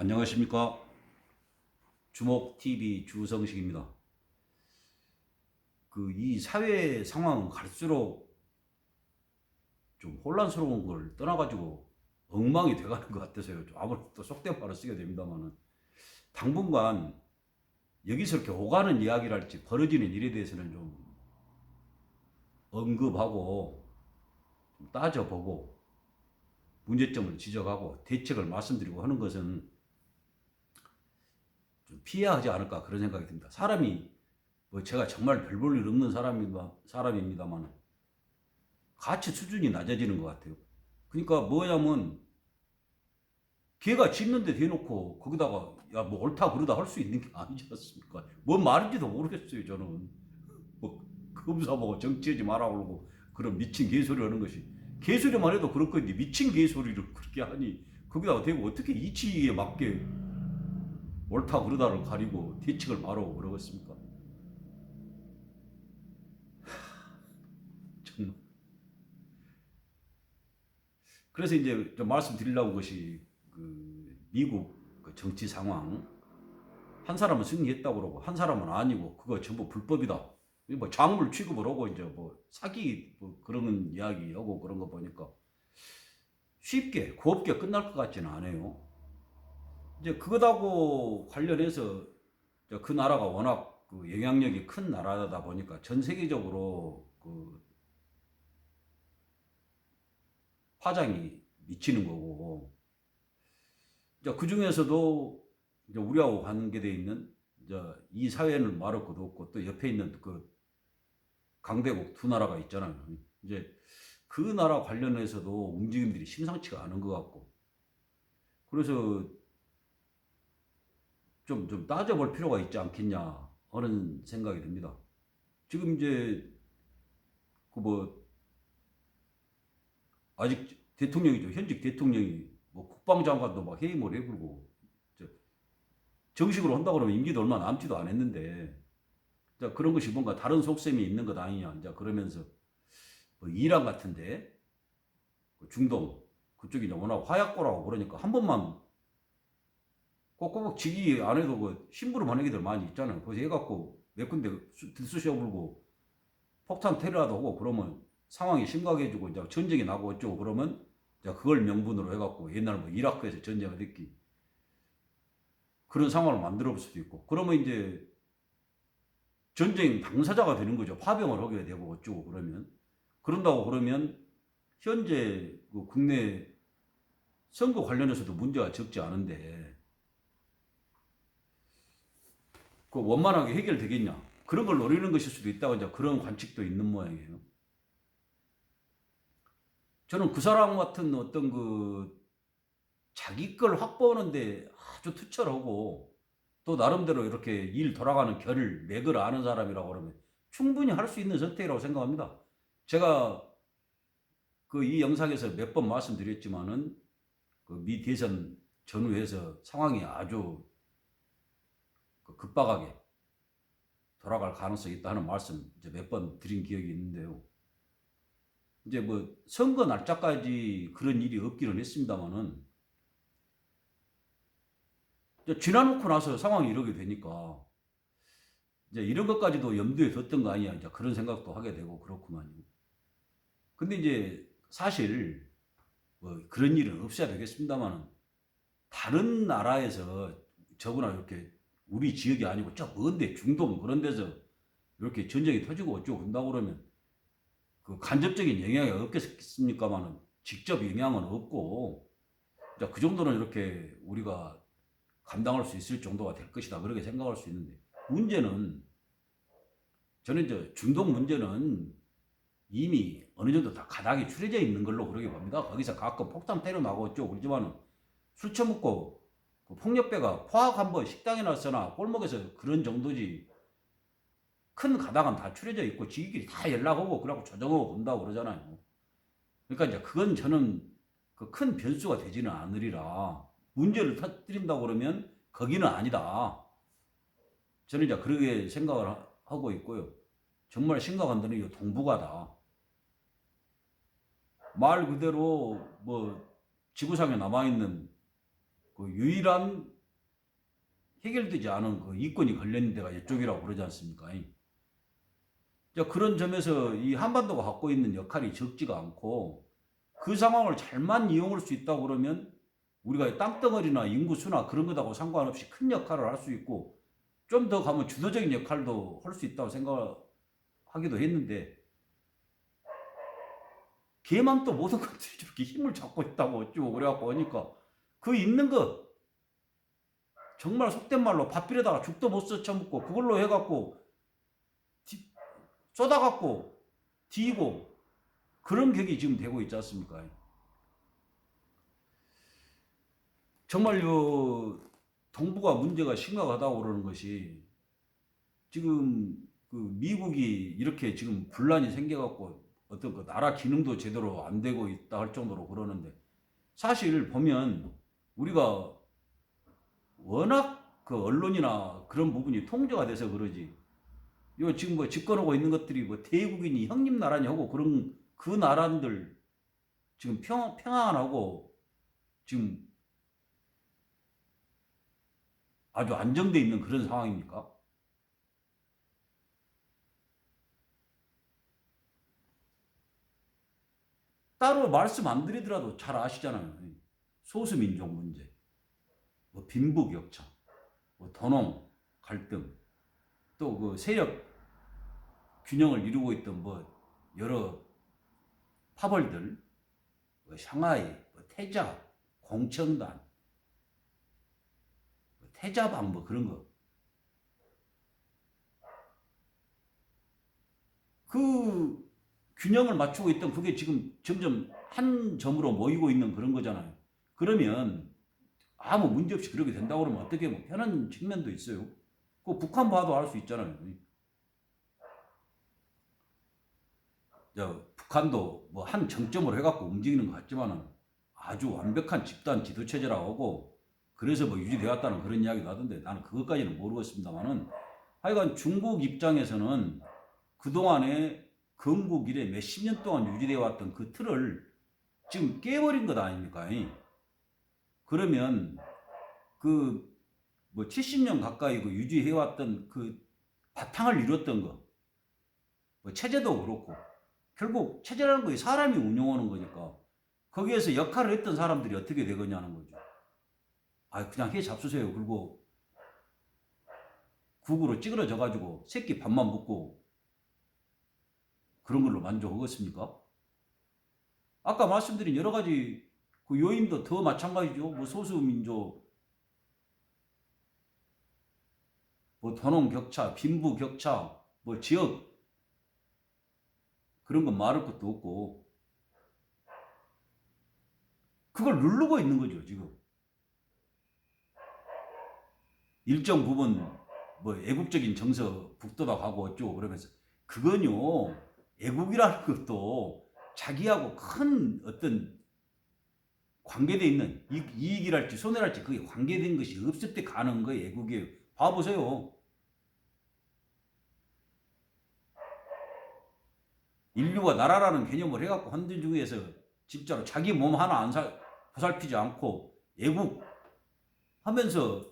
안녕하십니까. 주목TV 주성식입니다. 그 이 사회 상황은 갈수록 좀 혼란스러운 걸 떠나가지고 엉망이 돼가는 것 같아서요. 좀 아무래도 속된 말을 쓰게 됩니다만은 당분간 여기서 이렇게 오가는 이야기랄지 벌어지는 일에 대해서는 좀 언급하고 좀 따져보고 문제점을 지적하고 대책을 말씀드리고 하는 것은 좀 피해야 하지 않을까 그런 생각이 듭니다. 사람이 뭐 제가 정말 별 볼 일 없는 사람입니다, 사람입니다만 가치 수준이 낮아지는 것 같아요. 그러니까 뭐냐면 걔가 짓는데 대놓고 거기다가 야 뭐 옳다 그르다 할 수 있는 게 아니지 않습니까? 뭔 말인지도 모르겠어요 저는. 뭐 검사보고 정치하지 마라 그러고 그런 미친 개소리 하는 것이 개소리만 해도 건데 미친 개소리를 그렇게 하니 거기다가 대고 어떻게 이치에 맞게 옳다 그르다를 가리고 말하고 그러겠습니까? 하, 정말. 그래서 이제 좀 말씀드리려고 것이 그 미국 그 정치 상황 한 사람은 승리했다고 그러고 한 사람은 아니고 그거 전부 불법이다. 뭐 작물 취급을 하고 이제 뭐 사기 뭐 그런 이야기 하고 그런 거 보니까 쉽게 곱게 끝날 것 같지는 않아요. 이제 그것하고 관련해서 그 나라가 워낙 그 영향력이 큰 나라다 보니까 전 세계적으로 그 파장이 미치는 거고 이제 그 중에서도 이제 우리하고 관계되어 있는 이제 이 사회는 말할 것도 없고 또 옆에 있는 그 강대국 두 나라가 있잖아요. 이제 그 나라 관련해서도 움직임들이 심상치가 않은 것 같고 그래서 좀, 좀 따져볼 필요가 있지 않겠냐 하는 생각이 듭니다. 지금 이제 그 뭐 아직 대통령이죠. 현직 대통령이 뭐 국방장관도 막 해임을 해불고 저 정식으로 한다 그러면 임기도 얼마 남지도 않았는데 자, 그런 것이 뭔가 다른 속셈이 있는 것 아니냐. 이제 그러면서 뭐 이란 같은데 그 중동 그쪽이 워낙 화약고라고 그러니까 한 번만 꼭꼭 지기 안 해도 그 심부름 하는 애들 많이 있잖아요. 그래서 해갖고 몇 군데 들쑤셔 불고 폭탄 테러라도 하고 그러면 상황이 심각해지고 이제 전쟁이 나고 어쩌고 그러면 이제 그걸 명분으로 해갖고 옛날 뭐 이라크에서 전쟁을 했기 그런 상황을 만들어 볼 수도 있고 그러면 이제 전쟁 당사자가 되는 거죠. 파병을 하게 되고 어쩌고 그러면 그런다고 그러면 현재 그 국내 선거 관련해서도 문제가 적지 않은데 그 원만하게 해결되겠냐? 그런 걸 노리는 것일 수도 있다고 이제 그런 관측도 있는 모양이에요. 저는 그 사람 같은 어떤 그 자기 걸 확보하는데 아주 투철하고 또 나름대로 이렇게 일 돌아가는 결을 맥을 아는 사람이라고 그러면 충분히 할 수 있는 선택이라고 생각합니다. 제가 그 이 영상에서 몇 번 말씀드렸지만은 그 미 대선 전후에서 상황이 아주 그 급박하게 돌아갈 가능성이 있다 하는 말씀 이제 몇 번 드린 기억이 있는데요. 이제 뭐 선거 날짜까지 그런 일이 없기는 했습니다만은 지나놓고 나서 상황이 이렇게 되니까 이제 이런 것까지도 염두에 뒀던 거 아니야. 이제 그런 생각도 하게 되고 그렇구만요. 근데 이제 사실 뭐 그런 일은 없어야 되겠습니다만은 다른 나라에서 저거나 이렇게 우리 지역이 아니고 저 먼데 중동 그런 데서 이렇게 전쟁이 터지고 어쩌고 한다고 그러면 그 간접적인 영향이 없겠습니까만은 직접 영향은 없고 그 정도는 이렇게 우리가 감당할 수 있을 정도가 될 것이다 그렇게 생각할 수 있는데 문제는 저는 이제 중동 문제는 이미 어느 정도 다 가닥이 추려져 있는 걸로 그러게 봅니다. 거기서 가끔 폭탄 테러 나고 어쩌고 그러지만은 술 처먹고 그 폭력배가 포악 한번 식당에 나서나 골목에서 그런 정도지 큰 가닥은 다 추려져 있고 지기끼리 다 연락하고 그러고 조정하고 본다고 그러잖아요. 그러니까 이제 그건 저는 그 큰 변수가 되지는 않으리라. 문제를 터뜨린다고 그러면 거기는 아니다. 저는 이제 그렇게 생각을 하고 있고요. 정말 심각한 데는 이 동북아다. 말 그대로 뭐 지구상에 남아있는 그그 유일한 해결되지 않은 그 이권이 걸린 데가 이쪽이라고 그러지 않습니까? 자, 그런 점에서 이 한반도가 갖고 있는 역할이 적지가 않고 그 상황을 잘만 이용할 수 있다고 그러면 우리가 땅덩어리나 인구수나 그런 것하고 상관없이 큰 역할을 할 수 있고 좀 더 가면 주도적인 역할도 할 수 있다고 생각하기도 했는데 걔만 또 모든 것들이 저렇게 힘을 잡고 있다고 어쩌고 그래갖고 하니까 그 있는 거 정말 속된 말로 밥비에다가 죽도 못 써쳐먹고 그걸로 해갖고 디- 쏟아갖고 뒤고 그런 격이 지금 되고 있지 않습니까? 정말 요 동북아 문제가 심각하다고 그러는 것이 지금 그 미국이 이렇게 지금 분란이 생겨갖고 어떤 그 나라 기능도 제대로 안 되고 있다 할 정도로 그러는데 사실 보면 우리가 워낙 그 언론이나 그런 부분이 통제가 돼서 그러지. 요 지금 뭐 집권하고 있는 것들이 뭐 대국이니 형님 나라니 하고 그런 그 나라들 지금 평, 평안하고 지금 아주 안정돼 있는 그런 상황입니까? 따로 말씀 안 드리더라도 잘 아시잖아요. 소수민족 문제, 뭐 빈부격차, 뭐 donong 갈등, 또 그 세력 균형을 이루고 있던 뭐 여러 파벌들, 뭐 샹하이, 뭐 태자, 공청단, 뭐 태자방 뭐 그런 거. 그 균형을 맞추고 있던 그게 지금 점점 한 점으로 모이고 있는 그런 거잖아요. 그러면 아무 문제 없이 그렇게 된다고 그러면 어떻게 뭐 편한 측면도 있어요. 그 북한 봐도 알 수 있잖아요. 저 북한도 뭐 한 정점으로 해갖고 움직이는 것 같지만은 아주 완벽한 집단 지도 체제라고 하고 그래서 뭐 유지되었다는 그런 이야기도 하던데 나는 그것까지는 모르겠습니다만은 하여간 중국 입장에서는 그동안에 건국 이래 몇십 년 동안 유지되어 왔던 그 틀을 지금 깨버린 것 아닙니까? 그러면 그 뭐 70년 가까이 그 유지해 왔던 그 바탕을 이뤘던 거, 뭐 체제도 그렇고 결국 체제라는 거 사람이 운영하는 거니까 거기에서 역할을 했던 사람들이 어떻게 되겠냐는 거죠. 아 그냥 해 잡수세요. 그리고 국으로 찌그러져 가지고 새끼 밥만 먹고 그런 걸로 만족하겠습니까? 아까 말씀드린 여러 가지 그 요인도 더 마찬가지죠. 뭐 소수민족, 뭐 도농 격차, 빈부 격차, 뭐 지역 그런 건 말할 것도 없고 그걸 누르고 있는 거죠 지금 일정 부분 뭐 애국적인 정서 북돋아 가고 어쩌고 그러면서 그건요 애국이라는 것도 자기하고 큰 어떤 관계돼 있는 이- 이익 이랄지 손해랄지 그게 관계된 것이 없을 때 가는 거예요 애국이에요 봐보세요 인류가 나라라는 개념을 해갖고 중에서 진짜로 자기 몸 하나 안 살, 보살피지 않고 애국 하면서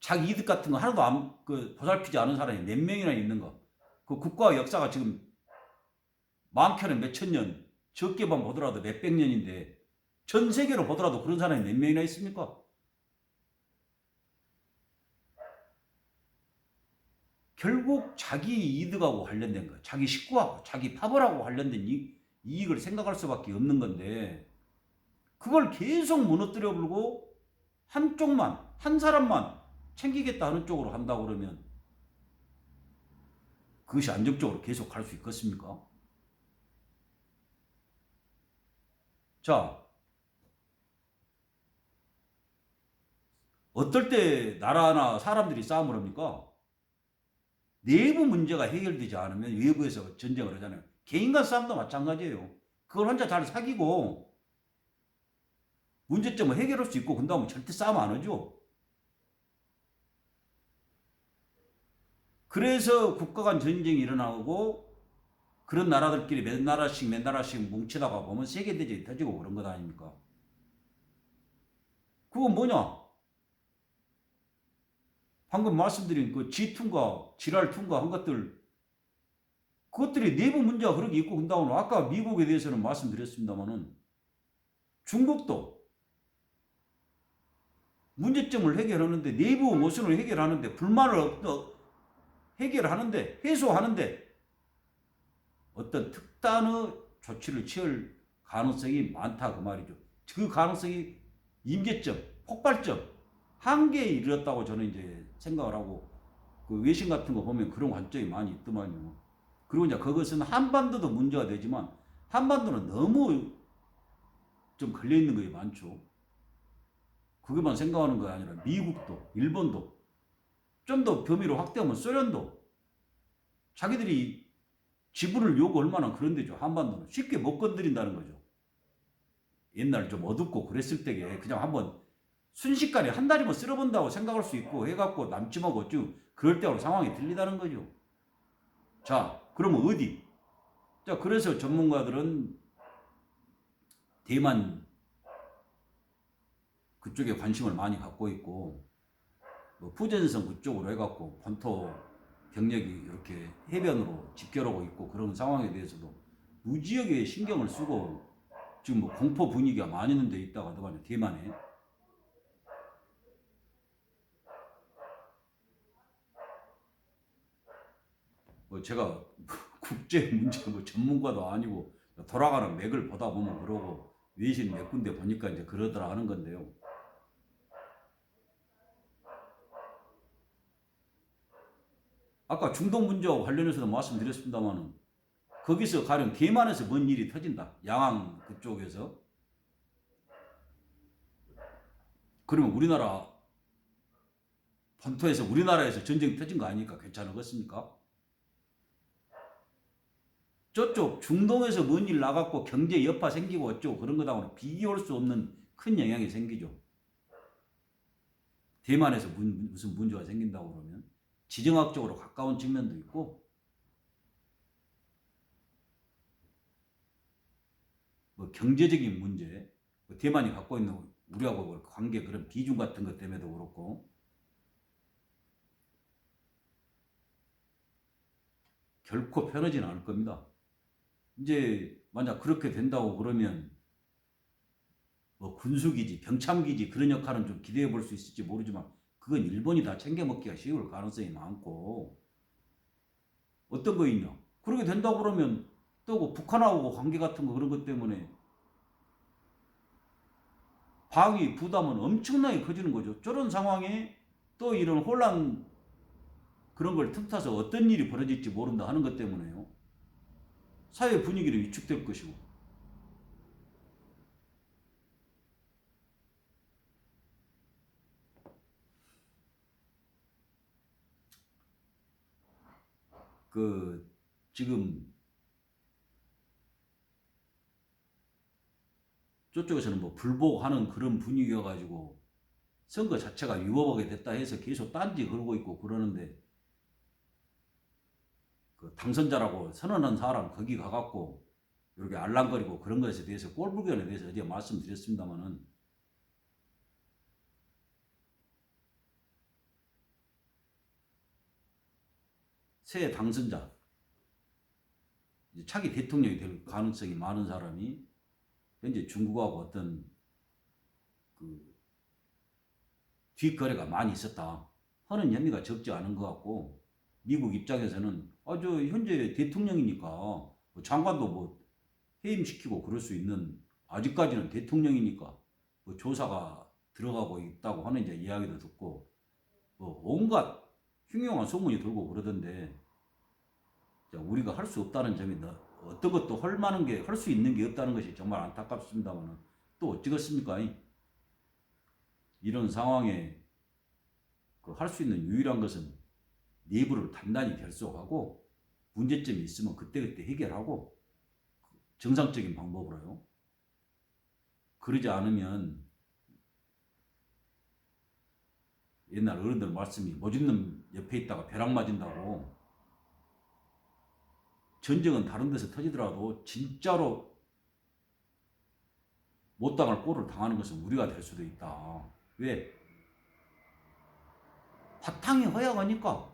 자기 이득 같은 거 하나도 안, 그, 보살피지 않은 사람이 몇 명이나 있는 거. 그 국가의 역사가 지금 많게는 몇천 년, 적게만 보더라도 몇백 년인데 전 세계로 보더라도 그런 사람이 몇 명이나 있습니까? 결국 자기 이득하고 관련된 거, 자기 식구하고, 자기 파벌하고 관련된 이, 이익을 생각할 수밖에 없는 건데, 그걸 계속 무너뜨려 불고, 한쪽만, 한 사람만 챙기겠다 하는 쪽으로 한다고 그러면, 그것이 안정적으로 계속 갈 수 있겠습니까? 자, 어떨 때 나라나 사람들이 싸움을 합니까? 내부 문제가 해결되지 않으면 외부에서 전쟁을 하잖아요. 개인 간 싸움도 마찬가지예요. 그걸 혼자 잘 사귀고 문제점을 해결할 수 있고 그 다음에 절대 싸움 안 하죠. 그래서 국가 간 전쟁이 일어나고 그런 나라들끼리 몇 나라씩 몇 나라씩 뭉치다가 보면 세계대전이 터지고 그런 것 아닙니까? 그건 뭐냐? 방금 말씀드린 그 G2가 지랄2가 한 것들 그것들이 내부 문제가 그렇게 있고 그다음에 아까 미국에 대해서는 말씀드렸습니다만은 중국도 문제점을 해결하는데 내부 모순을 해결하는데 불만을 어- 해결하는데 해소하는데 어떤 특단의 조치를 취할 가능성이 많다 그 말이죠. 그 가능성이 임계점, 폭발점, 한계에 이르렀다고 저는 이제 생각을 하고 그 외신 같은 거 보면 그런 관점이 많이 있더만요. 그리고 이제 그것은 한반도도 문제가 되지만 한반도는 너무 좀 걸려 있는 것이 많죠. 그것만 생각하는 거 아니라 미국도, 일본도 좀 더 범위로 확대하면 소련도 자기들이 지분을 요구할 만한 그런 데죠. 한반도는 쉽게 못 건드린다는 거죠. 옛날 좀 어둡고 그랬을 때에 그냥 한번 순식간에 한 달이면 쓸어본다고 생각할 수 있고 해갖고 남침하고 어쩌고 그럴 때하고 상황이 틀리다는 거죠. 자, 그러면 어디? 자, 그래서 전문가들은 대만 그쪽에 관심을 많이 갖고 있고 뭐 푸젠성 그쪽으로 해갖고 본토 병력이 이렇게 해변으로 집결하고 있고 그런 상황에 대해서도 무지하게 신경을 쓰고 지금 뭐 공포 분위기가 많이 있는 데 있다고 하더만요 대만에 뭐 제가 국제 문제 뭐 전문가도 아니고 돌아가는 맥을 보다 보면 그러고 외신 몇 군데 보니까 이제 그러더라 하는 건데요. 아까 중동 문제와 관련해서도 말씀드렸습니다만은 거기서 가령 대만에서 뭔 일이 터진다. 양앙 그쪽에서. 그러면 우리나라 본토에서 우리나라에서 전쟁 터진 거 아니니까 괜찮겠습니까? 저쪽 중동에서 뭔 일 나갔고 경제 여파 생기고 어쩌고 그런 거하고는 비교할 수 없는 큰 영향이 생기죠. 대만에서 문- 무슨 문제가 생긴다고 그러면 지정학적으로 가까운 측면도 있고 뭐 경제적인 문제, 뭐 대만이 갖고 있는 우리하고 그 관계 그런 비중 같은 것 때문에도 그렇고 결코 편하지는 않을 겁니다. 이제 만약 그렇게 된다고 그러면 뭐 군수기지, 병참기지 그런 역할은 좀 기대해 볼 수 있을지 모르지만 그건 일본이 다 챙겨 먹기가 쉬울 가능성이 많고 어떤 거 있냐? 그렇게 된다고 그러면 또그 북한하고 관계 같은 거 그런 것 때문에 방위 부담은 엄청나게 커지는 거죠. 저런 상황에 또 이런 혼란 그런 걸 틈타서 어떤 일이 벌어질지 모른다 하는 것 때문에요. 사회 분위기를 위축될 것이고 그 지금 저쪽에서는 뭐 불복하는 그런 분위기여 가지고 선거 자체가 위법하게 됐다 해서 계속 딴지 걸고 있고 그러는데 그 당선자라고 선언한 사람 거기 가갖고 이렇게 알랑거리고 그런 것에 대해서 꼴불견에 대해서 어제 말씀드렸습니다만은 새 당선자. 차기 대통령이 될 가능성이 많은 사람이 현재 중국하고 어떤 그 뒷거래가 많이 있었다 하는 혐의가 적지 않은 것 같고 미국 입장에서는 아저 현재 대통령이니까 뭐 장관도 뭐 해임시키고 그럴 수 있는 아직까지는 대통령이니까 뭐 조사가 들어가고 있다고 하는 이제 이야기도 듣고 뭐 온갖 흉흉한 소문이 돌고 그러던데 자, 우리가 할 수 없다는 점이 너- 어떤 것도 할 만한 게 할 수 있는 게 없다는 것이 정말 안타깝습니다만 또 어찌겠습니까? 이런 상황에 그 할 수 있는 유일한 것은 내부를 단단히 결속하고 문제점이 있으면 그때그때 해결하고 정상적인 방법으로요. 그러지 않으면 옛날 어른들 말씀이 모집놈 옆에 있다가 벼락 맞은다고 전쟁은 다른 데서 터지더라도 진짜로 못 당할 꼴을 당하는 것은 우리가 될 수도 있다. 왜? 바탕이 허약하니까.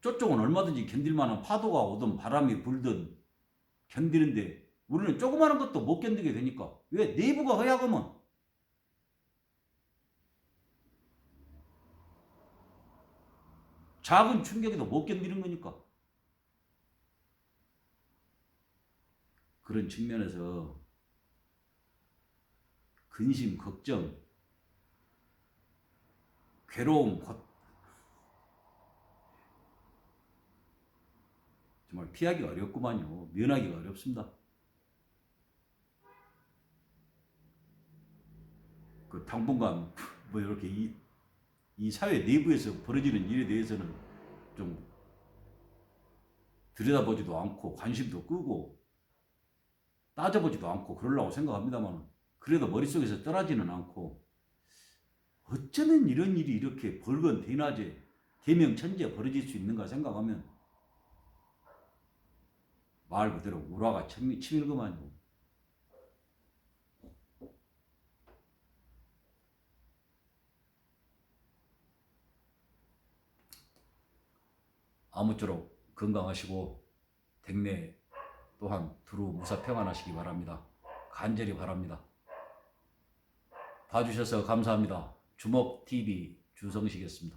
저쪽은 얼마든지 견딜 만한 파도가 오든 바람이 불든 견디는데 우리는 조그마한 것도 못 견디게 되니까. 왜? 내부가 허약하면. 작은 충격에도 못 견디는 거니까. 그런 측면에서 근심, 걱정, 괴로움, 고- 정말 피하기 어렵구만요. 면하기가 어렵습니다. 그 당분간 뭐 이렇게 이, 이 사회 내부에서 벌어지는 일에 대해서는 좀 들여다보지도 않고 관심도 끄고 따져보지도 않고 그러려고 생각합니다만 그래도 머릿속에서 떠나지는 않고 어쩌면 이런 일이 이렇게 벌건 대낮에 대명천지에 벌어질 수 있는가 생각하면 말 그대로 우라가 침- 치밀구만요. 아무쪼록 건강하시고 댁내 또한 두루 무사 평안하시기 바랍니다. 간절히 바랍니다. 봐주셔서 감사합니다. 주먹TV 주성식이었습니다.